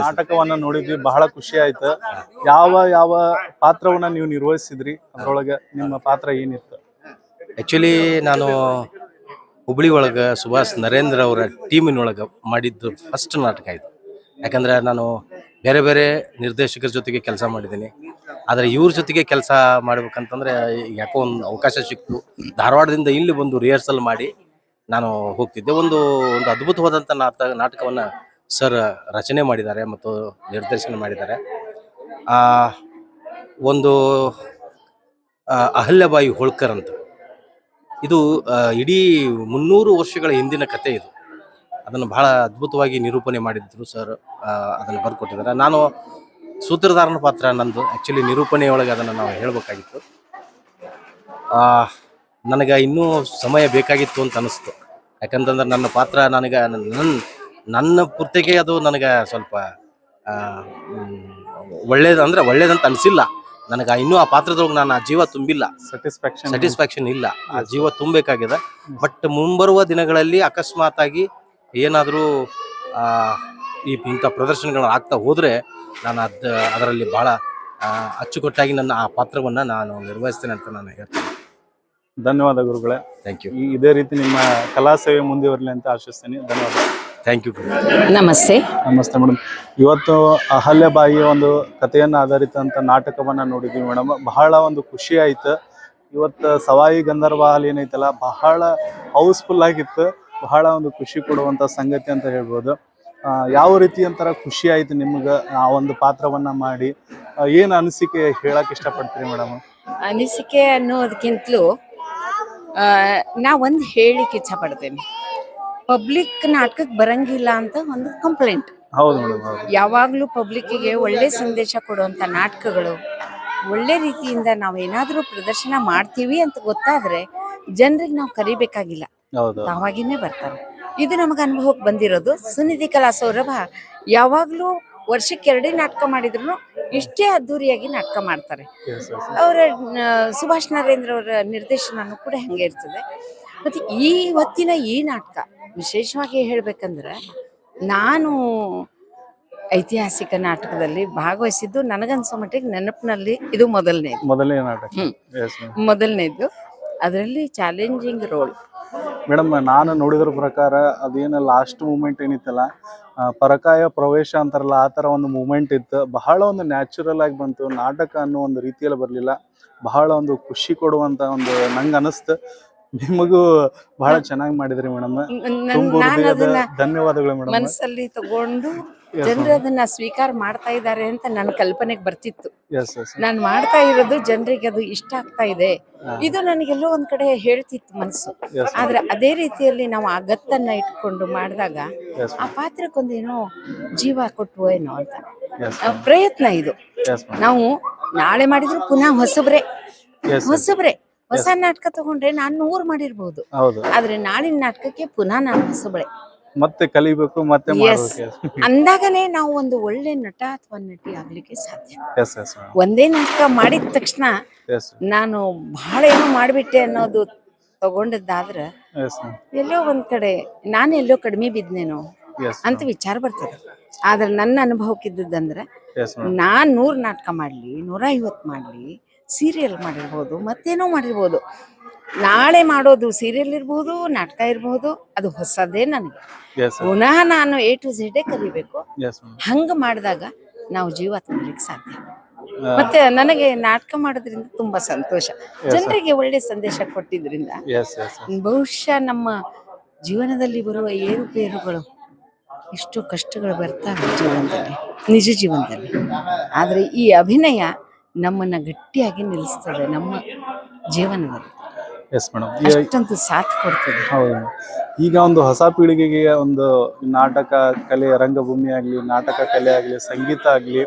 ನಾಟಕವನ್ನ ನೋಡಿದ್ವಿ ಬಹಳ ಖುಷಿ ಆಯ್ತು. ಯಾವ ಯಾವ ಪಾತ್ರವನ್ನ ನೀವು ನಿರ್ವಹಿಸಿದ್ರಿ? ಅದರೊಳಗೆ ನಿಮ್ಮ ಪಾತ್ರ ಏನಿತ್ತು? ಆ್ಯಕ್ಚುಲಿ ನಾನು ಹುಬ್ಳಿ ಒಳಗೆ ಸುಭಾಷ್ ನರೇಂದ್ರ ಅವರ ಟೀಮಿನೊಳಗೆ ಮಾಡಿದ್ದು ಫಸ್ಟ್ ನಾಟಕ ಇದು. ಯಾಕಂದ್ರೆ ನಾನು ಬೇರೆ ಬೇರೆ ನಿರ್ದೇಶಕರ ಜೊತೆಗೆ ಕೆಲಸ ಮಾಡಿದ್ದೀನಿ. ಆದರೆ ಇವ್ರ ಜೊತೆಗೆ ಕೆಲಸ ಮಾಡ್ಬೇಕಂತಂದ್ರೆ ಯಾಕೋ ಒಂದು ಅವಕಾಶ ಸಿಕ್ತು. ಧಾರವಾಡದಿಂದ ಇಲ್ಲಿ ಬಂದು ರಿಹರ್ಸಲ್ ಮಾಡಿ ನಾನು ಹೋಗ್ತಿದ್ದೆ. ಒಂದು ಒಂದು ಅದ್ಭುತವಾದಂಥ ನಾಟ ನಾಟಕವನ್ನು ಸರ್ ರಚನೆ ಮಾಡಿದ್ದಾರೆ ಮತ್ತು ನಿರ್ದೇಶನ ಮಾಡಿದ್ದಾರೆ. ಆ, ಒಂದು ಅಹಲ್ಯಬಾಯಿ ಹೋಳ್ಕರ್ ಅಂತ. ಇದು ಇಡೀ ಮುನ್ನೂರು ವರ್ಷಗಳ ಹಿಂದಿನ ಕತೆ ಇದು. ಅದನ್ನು ಬಹಳ ಅದ್ಭುತವಾಗಿ ನಿರೂಪಣೆ ಮಾಡಿದ್ರು ಸರ್ ಅದನ್ನು ಬರ್ಕೊಟ್ಟಿದ್ದಾರೆ. ನಾನು ಸೂತ್ರಧಾರನ ಪಾತ್ರ ನಂದು. ಆ್ಯಕ್ಚುಲಿ ನಿರೂಪಣೆಯೊಳಗೆ ಅದನ್ನು ನಾವು ಹೇಳಬೇಕಾಗಿತ್ತು. ನನಗೆ ಇನ್ನೂ ಸಮಯ ಬೇಕಾಗಿತ್ತು ಅಂತ ಅನಿಸ್ತು ಯಾಕಂತಂದ್ರೆ ನನ್ನ ಪಾತ್ರ ನನಗೆ ನನ್ನ ನನ್ನ ಪೂರ್ತಿಗೆ ಅದು ನನಗೆ ಸ್ವಲ್ಪ ಒಳ್ಳೇದು ಅಂದ್ರೆ ಒಳ್ಳೇದಂತ ಅನಿಸಿಲ್ಲ. ನನಗೆ ಇನ್ನೂ ಆ ಪಾತ್ರದೊಳಗೆ ನಾನು ಆ ಜೀವ ತುಂಬಿಲ್ಲ. ಸ್ಯಾಟಿಸ್ಫ್ಯಾಕ್ಷನ್ ಸ್ಯಾಟಿಸ್ಫ್ಯಾಕ್ಷನ್ ಇಲ್ಲ. ಆ ಜೀವ ತುಂಬಬೇಕಾಗಿದೆ ಬಟ್ ಮುಂಬರುವ ದಿನಗಳಲ್ಲಿ ಅಕಸ್ಮಾತ್ ಆಗಿ ಏನಾದರೂ ಈ ಇಂಥ ಪ್ರದರ್ಶನಗಳು ಆಗ್ತಾ ಹೋದ್ರೆ ನಾನು ಅದು ಅದರಲ್ಲಿ ಭಾಳ ಅಚ್ಚುಕಟ್ಟಾಗಿ ನನ್ನ ಆ ಪಾತ್ರವನ್ನು ನಾನು ನಿರ್ವಹಿಸ್ತೇನೆ ಅಂತ ನಾನು ಹೇಳ್ತೇನೆ. ಧನ್ಯವಾದ ಗುರುಗಳೇ. ಥ್ಯಾಂಕ್ ಯು ಈ- ಇದೇ ರೀತಿ ನಿಮ್ಮ ಕಲಾ ಸೇವೆ ಮುಂದುವರಲಿ ಅಂತ ಆಶಿಸ್ತೀನಿ. ಧನ್ಯವಾದ. ಥ್ಯಾಂಕ್ ಯು ನಮಸ್ತೆ. ನಮಸ್ತೆ ಮೇಡಮ್. ಇವತ್ತು ಅಹಲ್ಯಬಾಯಿಯ ಒಂದು ಕಥೆಯನ್ನು ಆಧಾರಿತ ನಾಟಕವನ್ನು ನೋಡಿದ್ವಿ ಮೇಡಮ್. ಬಹಳ ಒಂದು ಖುಷಿ ಆಯ್ತು. ಇವತ್ತು ಸವಾಯಿ ಗಂಧರ್ವ ಹಾಲ್ ಏನೈತಲ್ಲ ಬಹಳ ಹೌಸ್ಫುಲ್ ಆಗಿತ್ತು. ಬಹಳ ಒಂದು ಖುಷಿ ಕೊಡುವಂಥ ಸಂಗತಿ ಅಂತ ಹೇಳ್ಬೋದು. ಯಾವ ರೀತಿ ಒಂಥರ ಖುಷಿ ಆಯ್ತು ನಿಮ್ಗೆ ಆ ಒಂದು ಪಾತ್ರವನ್ನ ಮಾಡಿ? ಏನು ಅನಿಸಿಕೆ ಹೇಳಕ್ ಇಷ್ಟಪಡ್ತೀರಿ ಮೇಡಮ್ ಅನಿಸಿಕೆ ಅನ್ನೋದಕ್ಕಿಂತಲೂ ನಾ ಒಂದು ಹೇಳಿಕ್ ಇಚ್ಛೆ ಪಡ್ತೇನೆ ಪಬ್ಲಿಕ್ ನಾಟಕಕ್ಕೆ ಬರಂಗಿಲ್ಲ ಅಂತ ಒಂದು ಕಂಪ್ಲೇಂಟ್ ಹೌದು ಮೇಡಮ್ ಯಾವಾಗಲೂ ಪಬ್ಲಿಕ್ಕಿಗೆ ಒಳ್ಳೆ ಸಂದೇಶ ಕೊಡುವಂತ ನಾಟಕಗಳು ಒಳ್ಳೆ ರೀತಿಯಿಂದ ನಾವು ಏನಾದರೂ ಪ್ರದರ್ಶನ ಮಾಡ್ತೀವಿ ಅಂತ ಗೊತ್ತಾದ್ರೆ ಜನರಿಗೆ ನಾವು ಕರಿಬೇಕಾಗಿಲ್ಲ. ತಾವಾಗಿನೇ ಬರ್ತಾರೆ. ಇದು ನಮಗೆ ಅನುಭವಕ್ಕೆ ಬಂದಿರೋದು. ಸುನಿಧಿ ಕಲಾ ಸೌರಭ ಯಾವಾಗಲೂ ವರ್ಷಕ್ಕೆ ಎರಡೇ ನಾಟಕ ಮಾಡಿದ್ರು ಇಷ್ಟೇ ಅದ್ದೂರಿಯಾಗಿ ನಾಟಕ ಮಾಡ್ತಾರೆ. ಅವರ ಸುಭಾಷ್ ನರೇಂದ್ರ ಅವರ ನಿರ್ದೇಶನನೂ ಕೂಡ ಹಂಗೆ ಇರ್ತದೆ. ಮತ್ತೆ ಈ ಹೊತ್ತಿನ ಈ ನಾಟಕ ವಿಶೇಷವಾಗಿ ಹೇಳಬೇಕಂದ್ರೆ ನಾನು ಐತಿಹಾಸಿಕ ನಾಟಕದಲ್ಲಿ ಭಾಗವಹಿಸಿದ್ದು ನನಗನ್ಸೋ ಮಟ್ಟಿಗೆ ನೆನಪಿನಲ್ಲಿ ಇದು ಮೊದಲನೇ ಮೊದಲನೇ ನಾಟಕ. ಮೊದಲನೇದು. ಅದರಲ್ಲಿ ಚಾಲೆಂಜಿಂಗ್ ರೋಲ್ ಮೇಡಮ್ ನಾನು ನೋಡಿದ್ರ ಪ್ರಕಾರ ಅದೇನು ಲಾಸ್ಟ್ ಮೂಮೆಂಟ್ ಏನಿತ್ತಲ್ಲ ಪರಕಾಯ ಪ್ರವೇಶ ಅಂತಾರಲ್ಲ ಆ ಥರ ಒಂದು ಮೂಮೆಂಟ್ ಇತ್ತು. ಬಹಳ ಒಂದು ನ್ಯಾಚುರಲ್ ಆಗಿ ಬಂತು. ನಾಟಕ ಅನ್ನೋ ಒಂದು ರೀತಿಯಲ್ಲಿ ಬರಲಿಲ್ಲ. ಬಹಳ ಒಂದು ಖುಷಿ ಕೊಡುವಂತ ಒಂದು ನಂಗೆ ಅನಿಸ್ತು. ನಿಮಗೂ ಬಹಳ ಚೆನ್ನಾಗಿ ಮಾಡಿದ್ರಿ ಮೇಡಮ್. ಧನ್ಯವಾದಗಳು ಮೇಡಮ್. ಮನಸ್ಸಲ್ಲಿ ತಗೊಂಡು ಜನರು ಅದನ್ನ ಸ್ವೀಕಾರ ಮಾಡ್ತಾ ಇದ್ದಾರೆ ಅಂತ ನನ್ನ ಕಲ್ಪನೆಗೆ ಬರ್ತಿತ್ತು. ನಾನ್ ಮಾಡ್ತಾ ಇರೋದು ಜನರಿಗೆ ಅದು ಇಷ್ಟ ಆಗ್ತಾ ಇದೆ. ಇದು ನನಗೆಲ್ಲೋ ಒಂದ್ ಕಡೆ ಹೇಳ್ತಿತ್ತು ಮನಸ್ಸು ಆದ್ರೆ ಅದೇ ರೀತಿಯಲ್ಲಿ ನಾವು ಆ ಗತ್ತನ್ನ ಇಟ್ಕೊಂಡು ಮಾಡಿದಾಗ ಆ ಪಾತ್ರಕ್ಕೊಂದೇನೋ ಜೀವ ಕೊಟ್ಟು ಏನೋ ಅಂತ. ಪ್ರಯತ್ನ ಇದು. ನಾವು ನಾಳೆ ಮಾಡಿದ್ರು ಪುನಃ ಹೊಸಬ್ರೆ. ಹೊಸಬ್ರೆ. ಹೊಸ ನಾಟಕ ತಗೊಂಡ್ರೆ ನಾನು ನೂರ್ ಮಾಡಿರ್ಬಹುದು ಹೌದು. ಆದ್ರೆ ನಾಳಿನ ನಾಟಕಕ್ಕೆ ಪುನಃ ನಾನು ಹೊಸಬ್ಳೆ ಮತ್ತೆ ಕಲಿಬೇಕು ಮತ್ತೆ. ಅಂದಾಗನೇ ನಾವು ಒಂದು ಒಳ್ಳೆ ನಟ ಅಥವಾ ನಟಿ ಆಗ್ಲಿಕ್ಕೆ ಸಾಧ್ಯ. ಒಂದೇ ನಾಟಕ ಮಾಡಿದ ತಕ್ಷಣ ನಾನು ಬಹಳ ಏನೋ ಮಾಡ್ಬಿಟ್ಟೆ ಅನ್ನೋದು ತಗೊಂಡದ್ದಾದ್ರ ಎಲ್ಲೋ ಒಂದ್ ಕಡೆ ನಾನು ಎಲ್ಲೋ ಕಡಿಮೆ ಬಿದ್ನೇನೋ ಅಂತ ವಿಚಾರ ಬರ್ತದೆ. ಆದ್ರೆ ನನ್ನ ಅನುಭವಕ್ಕಿದ್ದಂದ್ರೆ ನಾನ್ ನೂರ್ ನಾಟಕ ಮಾಡ್ಲಿ ನೂರ ಐವತ್ ಮಾಡ್ಲಿ ಸೀರಿಯಲ್ ಮಾಡಿರ್ಬೋದು ಮತ್ತೇನೋ ಮಾಡಿರ್ಬೋದು. ನಾಳೆ ಮಾಡೋದು ಸೀರಿಯಲ್ ಇರಬಹುದು ನಾಟಕ ಇರಬಹುದು ಅದು ಹೊಸದೇ ನನಗೆ. ಪುನಃ ನಾನು ಎ ಟು ಝೆಡ್ ಕಲಿಬೇಕು. ಹಂಗ ಮಾಡಿದಾಗ ನಾವು ಜೀವ ತುಂಬಲಿಕ್ಕೆ ಸಾಧ್ಯ. ಮತ್ತೆ ನನಗೆ ನಾಟಕ ಮಾಡೋದ್ರಿಂದ ತುಂಬಾ ಸಂತೋಷ. ಜನರಿಗೆ ಒಳ್ಳೆ ಸಂದೇಶ ಕೊಟ್ಟಿದ್ರಿಂದ ಬಹುಶಃ ನಮ್ಮ ಜೀವನದಲ್ಲಿ ಬರುವ ಏರುಪೇರುಗಳು ಇಷ್ಟು ಕಷ್ಟಗಳು ಬರ್ತವೆ ಜೀವನದಲ್ಲಿ ನಿಜ ಜೀವನದಲ್ಲಿ. ಆದರೆ ಈ ಅಭಿನಯ ನಮ್ಮನ್ನ ಗಟ್ಟಿಯಾಗಿ ನಿಲ್ಲಿಸ್ತದೆ ನಮ್ಮ ಜೀವನದಲ್ಲಿ. ಎಸ್ ಮೇಡಮ್ ಅಷ್ಟೊಂದು ಸಾಥ್ ಕೊಡ್ತದೆ ಹೌದು. ಈಗ ಒಂದು ಹೊಸ ಪೀಳಿಗೆಗೆ ಒಂದು ನಾಟಕ ಕಲೆ ರಂಗಭೂಮಿ ಆಗಲಿ ನಾಟಕ ಕಲೆ ಆಗಲಿ ಸಂಗೀತ ಆಗಲಿ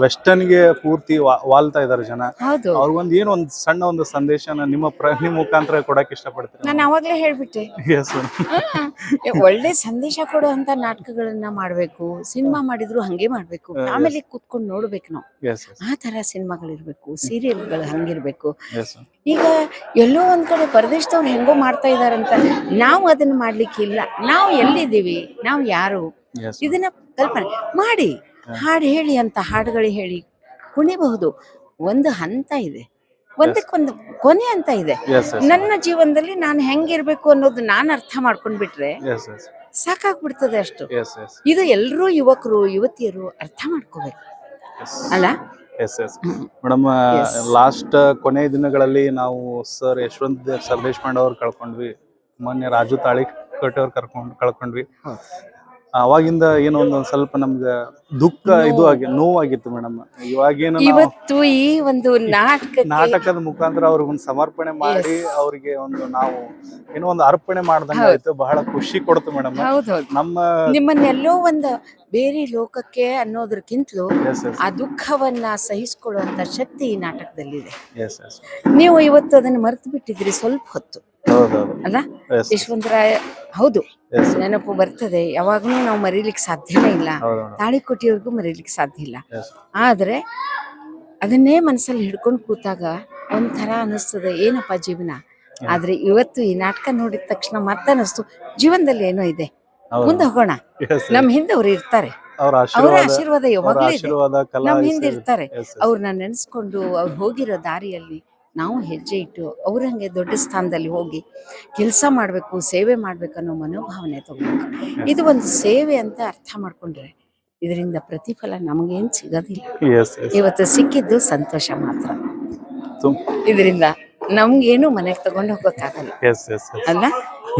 ವೆಸ್ಟರ್ನ್ಗೆ ಪೂರ್ತಿ ವಾ- ವಾಲ್ತಾ ಇದಾರೆ ಜನ. ಹೌದು. ಅವ್ರಿಗೊಂದು ಏನು ಒಂದು ಸಣ್ಣ ಒಂದು ಸಂದೇಶನ ನಿಮ್ಮ ಪ್ರ ನಿಮ್ಮ ಮುಖಾಂತರ ಕೊಡಕ್ಕೆ ಇಷ್ಟಪಡ್ತೀನಿ. ನಾನು ಅವಾಗ್ಲೇ ಹೇಳ್ಬಿಟ್ಟೆ. ಎಸ್ ಒಳ್ಳೆ ಸಂದೇಶ ಕೊಡುವಂತ ನಾಟಕಗಳನ್ನ ಮಾಡ್ಬೇಕು. ಸಿನಿಮಾ ಮಾಡಿದ್ರು ಹಂಗೆ ಮಾಡ್ಬೇಕು. ಹಾ, ಆಮೇಲೆ ಕೂತ್ಕೊಂಡು ನೋಡ್ಬೇಕು ನಾವು. ಎಸ್ ಆ ತರ ಸಿನಿಮಾಗಳಿರ್ಬೇಕು ಸೀರಿಯಲ್ಗಳು ಹಂಗಿರ್ಬೇಕು. ಎಸ್ ಈಗ ಎಲ್ಲೋ ಒಂದ್ ಕಡೆ ಪರದೇಶದವ್ರು ಹೆಂಗೋ ಮಾಡ್ತಾ ಇದಾರಂತ ನಾವು ಅದನ್ನ ಮಾಡ್ಲಿಕ್ಕೆ ಇಲ್ಲ. ನಾವು ಎಲ್ಲಿದ್ದೀವಿ? ನಾವು ಯಾರು? ಎಸ್ ಇದನ್ನ ಕಲ್ಪನೆ ಮಾಡಿ. ಹಾಡು ಹೇಳಿ ಅಂತ ಹಾಡುಗಳು ಹೇಳಿ ಕುಣಿಬಹುದು. ಒಂದು ಹಂತ ಇದೆ. ಒಂದಕ್ಕೊಂದು ಕೊನೆ ಅಂತ ಇದೆ. ನನ್ನ ಜೀವನದಲ್ಲಿ ನಾನು ಹೆಂಗಿರ್ಬೇಕು ಅನ್ನೋದು ನಾನು ಅರ್ಥ ಮಾಡ್ಕೊಂಡ್ಬಿಟ್ರೆ ಎಸ್ ಎಸ್ ಸಾಕಾಗ್ಬಿಡ್ತದೆ ಅಷ್ಟು. ಇದು ಎಲ್ಲರೂ ಯುವಕರು ಯುವತಿಯರು ಅರ್ಥ ಮಾಡ್ಕೋಬೇಕು. ಅಲ್ಲ? S yes madam. ಲಾಸ್ಟ್ ಕೊನೆ ದಿನಗಳಲ್ಲಿ ನಾವು ಸರ್ ಯಶವಂತ್ ಸರ್ದೇಶಪಾಂಡೆ ಅವ್ರು ಕಳ್ಕೊಂಡ್ವಿ. ಮೊನ್ನೆ ರಾಜು ತಾಳಿ ಕಟ್ಟವ್ರು ಕರ್ಕೊಂಡು ಕಳ್ಕೊಂಡ್ವಿ. ಅವಾಗಿಂದ ಏನೋ ಒಂದು ಸ್ವಲ್ಪ ನಮ್ಗ ದುಃಖ ಇದು ಆಗಿ ನೋವಾಗಿತ್ತು ಮೇಡಮ್. ಇವಾಗೇನು ನಾವು ಇವತ್ತು ಈ ಒಂದು ನಾಟಕ ನಾಟಕದ ಮುಖಾಂತರ ಅವ್ರಿಗೆ ಒಂದು ಸಮರ್ಪಣೆ ಮಾಡಿ ಅವ್ರಿಗೆ ಒಂದು ನಾವು ಏನೋ ಒಂದು ಅರ್ಪಣೆ ಮಾಡ್ದಂಗೆ ಆಯ್ತು. ಬಹಳ ಖುಷಿ ಕೊಡ್ತು ಮೇಡಮ್. ಹೌದೌದು ನಮ್ಮ ನಿಮ್ಮನ್ನೆಲ್ಲೋ ಒಂದು ಬೇರೆ ಲೋಕಕ್ಕೆ ಅನ್ನೋದಕ್ಕಿಂತಲೂ ಎಸ್ ಎಸ್ ಆ ದುಃಖವನ್ನ ಸಹಿಸಿಕೊಳ್ಳುವಂತ ಶಕ್ತಿ ಈ ನಾಟಕದಲ್ಲಿದೆ. ಎಸ್ ಎಸ್ ನೀವು ಇವತ್ತು ಅದನ್ನ ಮರೆತು ಬಿಟ್ಟಿದ್ರಿ ಸ್ವಲ್ಪ ಹೊತ್ತು. ಹೌದೌದು ಅಲ್ಲ? ಯಶವಂತರಾಯ ಹೌದು. ನೆನಪು ಬರ್ತದೆ. ಯಾವಾಗಲೂ ನಾವು ಮರೀಲಿಕ್ಕೆ ಸಾಧ್ಯನೇ ಇಲ್ಲ. ತಾಳಿ ತಾಳಿಕೊಟ್ಟಿಯವ್ರಿಗೂ ಮರೀಲಿಕ್ಕೆ ಸಾಧ್ಯ ಇಲ್ಲ. ಆದ್ರೆ ಅದನ್ನೇ ಮನಸ್ಸಲ್ಲಿ ಹಿಡ್ಕೊಂಡು ಕೂತಾಗ ಒಂಥರ ಅನಿಸ್ತದೆ ಏನಪ್ಪ ಜೀವನ? ಆದ್ರೆ ಇವತ್ತು ಈ ನಾಟಕ ನೋಡಿದ ತಕ್ಷಣ ಮತ್ತೆ ಅನಿಸ್ತು ಜೀವನದಲ್ಲಿ ಏನೋ ಇದೆ. ಮುಂದೆ ಹೋಗೋಣ. ನಮ್ಮ ನಮ್ ಹಿಂದೆ ಅವ್ರು ಇರ್ತಾರೆ. ಅವ್ರ ಆಶೀರ್ವಾದ ಯಾವಾಗಲೂ ಇದೆ. ನಮ್ ಹಿಂದೆ ಇರ್ತಾರೆ. ಅವ್ರನ್ನ ನೆನೆಸ್ಕೊಂಡು ಅವ್ರು ಹೋಗಿರೋ ದಾರಿಯಲ್ಲಿ ನಾವು ಹೆಜ್ಜೆ ಇಟ್ಟು ಅವ್ರ ಹಂಗೆ ದೊಡ್ಡ ಸ್ಥಾನದಲ್ಲಿ ಹೋಗಿ ಕೆಲಸ ಮಾಡಬೇಕು ಸೇವೆ ಮಾಡಬೇಕು ಅನ್ನೋ ಮನೋಭಾವನೆ ತಗೋಬೇಕು. ಇದು ಒಂದು ಸೇವೆ ಅಂತ ಅರ್ಥ ಮಾಡ್ಕೊಂಡ್ರೆ ಇದರಿಂದ ಪ್ರತಿಫಲ ನಮಗೇನು ಸಿಗೋದಿಲ್ಲ. ಇವತ್ತು ಸಿಕ್ಕಿದ್ದು ಸಂತೋಷ ಮಾತ್ರ. ಇದರಿಂದ ನಮ್ಗೇನು ಮನೆಗೆ ತಗೊಂಡು ಹೋಗೋಕ್ಕಾಗಲ್ಲ. ಅಲ್ಲ?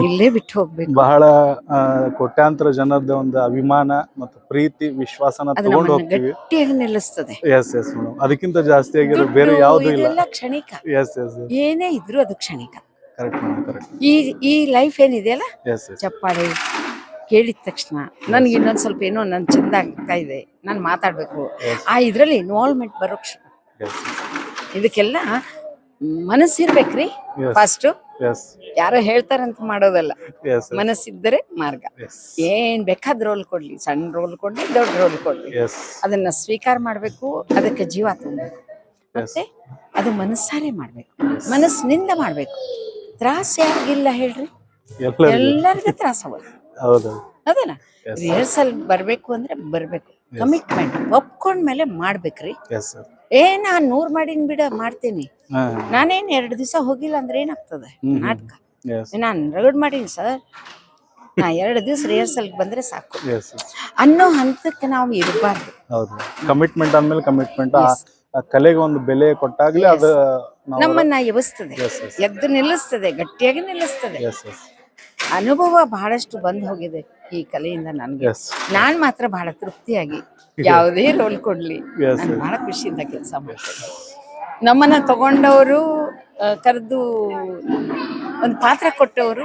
ಇಲ್ಲೇ ಬಿಟ್ಟು ಹೋಗ್ಬೇಕು. ಬಹಳ ಕೋಟ್ಯಾಂತರ ಜನದ ಒಂದು ಅಭಿಮಾನ ಮತ್ತು ಪ್ರೀತಿ ವಿಶ್ವಾಸನ ತಗೊಂಡು ಹೋಗ್ತೀವಿ. ಗಟ್ಟಿಯಾಗಿ ನಿಲ್ಲಿಸ್ತದೆ. ಎಸ್ ಎಸ್ ಮೇಡಮ್ ಅದಕ್ಕಿಂತ ಜಾಸ್ತಿ ಆಗಿರೋ ಬೇರೆ ಯಾವುದು ಇಲ್ಲ. ಕ್ಷಣಿಕ. ಎಸ್ ಎಸ್ ಏನೇ ಇದ್ರೂ ಅದು ಕ್ಷಣಿಕ. ಕರೆಕ್ಟ್ ಈ ಈ ಲೈಫ್ ಏನಿದೆಯಲ್ಲ? ಎಸ್ ಎಸ್ ಚಪ್ಪಾಳೆ ಕೇಳಿದ ತಕ್ಷಣ ನನ್ಗೆ ಇನ್ನೊಂದು ಸ್ವಲ್ಪ ಏನೋ ನನ್ನ ಚಂದ ಆಗ್ತಾ ಇದೆ. ನಾನು ಮಾತಾಡಬೇಕು. ಆ ಇದರಲ್ಲಿ ಇನ್ವಾಲ್ವ್ಮೆಂಟ್ ಬರೋಕ್ಷ ಇದಕ್ಕೆಲ್ಲ ಮನಸ್ಸಿರ್ಬೇಕ್ರಿ. ಫಸ್ಟ್ ಯಾರು ಹೇಳ್ತಾರಂತ ಮಾಡೋದಲ್ಲ. ಮನಸ್ಸಿದ್ದರೆ ಮಾರ್ಗ. ಏನ್ ಬೇಕಾದ ರೋಲ್ ಕೊಡ್ಲಿ ಸಣ್ಣ ರೋಲ್ ಕೊಡ್ಲಿ ದೊಡ್ಡ ರೋಲ್ ಕೊಡ್ಲಿ. ಅದನ್ನ ಸ್ವೀಕಾರ ಮಾಡ್ಬೇಕು ಅದಕ್ಕೆ ಜೀವ ತುಂಬಬೇಕು. ಮತ್ತೆ ಅದು ಮನಸ್ಸಾರೆ ಮಾಡ್ಬೇಕು. ಮನಸ್ಸಿನಿಂದ ಮಾಡ್ಬೇಕು. ತ್ರಾಸ ಯಾರಿಗಿಲ್ಲ ಹೇಳ್ರಿ? ಎಲ್ಲರಿಗೂ. ತ್ರಾಸ ಹೌದು. ಅದಲ್ಲ. ರಿಹರ್ಸಲ್ ಬರ್ಬೇಕು ಅಂದ್ರೆ ಬರ್ಬೇಕು. ಕಮಿಟ್ಮೆಂಟ್ ಒಪ್ಕೊಂಡ್ಮೇಲೆ ಮಾಡ್ಬೇಕ್ರಿ. ಏ ನಾನ್ ನೂರ್ ಮಾಡಿನ್ ಬಿಡ ಮಾಡ್ತೀನಿ. ನಾನೇನ್ ಎರಡ್ ದಿವಸ ಹೋಗಿಲ್ಲ ಅಂದ್ರೆ ಏನಾಗ್ತದೆ? ನಾಟಕ. ನಾನ್ ರಗಡ್ ಮಾಡೀನಿ ಸರ್. ನಾ ಎರಡು ದಿವಸ ರಿಹರ್ಸಲ್ ಬಂದ್ರೆ ಸಾಕು. ಅನ್ನೋ ಹಂತಕ್ಕೆ ನಾವು ಇರಬಾರ್ದು. ಕಮಿಟ್ಮೆಂಟ್ ಅಂದ್ಮೇಲೆ ಕಮಿಟ್ಮೆಂಟ್ ಕಲೆಗೆ ಒಂದು ಬೆಲೆ ಕೊಟ್ಟಾಗ್ಲಿ ಅದು ನಮ್ಮನ್ನ ಎಬ್ಬಿಸ್ತದೆ. ಎಸ್ ಎದ್ದು ನಿಲ್ಲಿಸ್ತದೆ ಗಟ್ಟಿಯಾಗಿ ನಿಲ್ಲಿಸ್ತದೆ. ಅನುಭವ ಬಹಳಷ್ಟು ಬಂದ್ ಹೋಗಿದೆ ಈ ಕಲೆಯಿಂದ ನನ್ಗೆ. ನಾನ್ ಮಾತ್ರ ಬಹಳ ತೃಪ್ತಿಯಾಗಿ ಯಾವುದೇ ರೋಲ್ ಕೊಡ್ಲಿ. ಬಹಳ ಖುಷಿಯಿಂದ ಕೆಲಸ ಮಾಡ್ತೇನೆ ನಮ್ಮನ್ನ ತಗೊಂಡವರು ಕರೆದು ಒಂದು ಪಾತ್ರ ಕೊಟ್ಟವರು.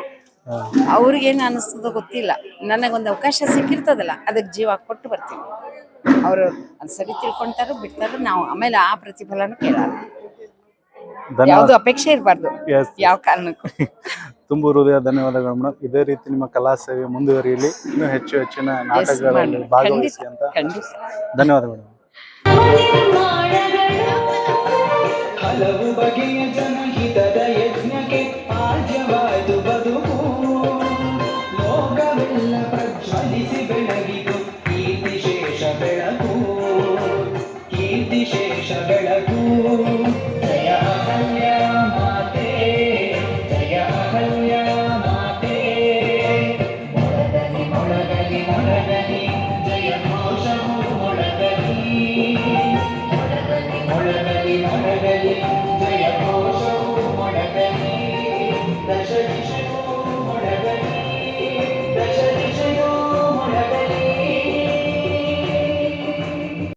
ಅವ್ರಿಗೇನು ಅನಿಸ್ತದೋ ಗೊತ್ತಿಲ್ಲ. ನನಗೊಂದು ಅವಕಾಶ ಸಿಕ್ಕಿರ್ತದಲ್ಲ ಅದಕ್ಕೆ ಜೀವ ಕೊಟ್ಟು ಬರ್ತೀವಿ ಅವರು ಅದು ಸರಿ ತಿಳ್ಕೊಂತಾರೋ ಬಿಡ್ತಾರ ನಾವು ಆಮೇಲೆ ಆ ಪ್ರತಿಫಲನ ಕೇಳಲ್ಲ. ಯಾವುದು ಅಪೇಕ್ಷೆ ಇರಬಾರ್ದು. ಎಸ್ ಯಾವ ಕಾರಣಕ್ಕೂ. ತುಂಬ ಹೃದಯ ಧನ್ಯವಾದಗಳು ಮೇಡಮ್ ಇದೇ ರೀತಿ ನಿಮ್ಮ ಕಲಾ ಸೇವೆ ಮುಂದುವರಿಯಲಿ. ಇನ್ನೂ ಹೆಚ್ಚು ಹೆಚ್ಚಿನ ನಾಟಕಗಳಲ್ಲಿ ಭಾಗವಹಿಸಿ ಅಂತ. ಖಂಡಿತ. ಧನ್ಯವಾದ ಮೇಡಮ್ ಹಲವು ಬಗೆಯ ಜನಹಿತದ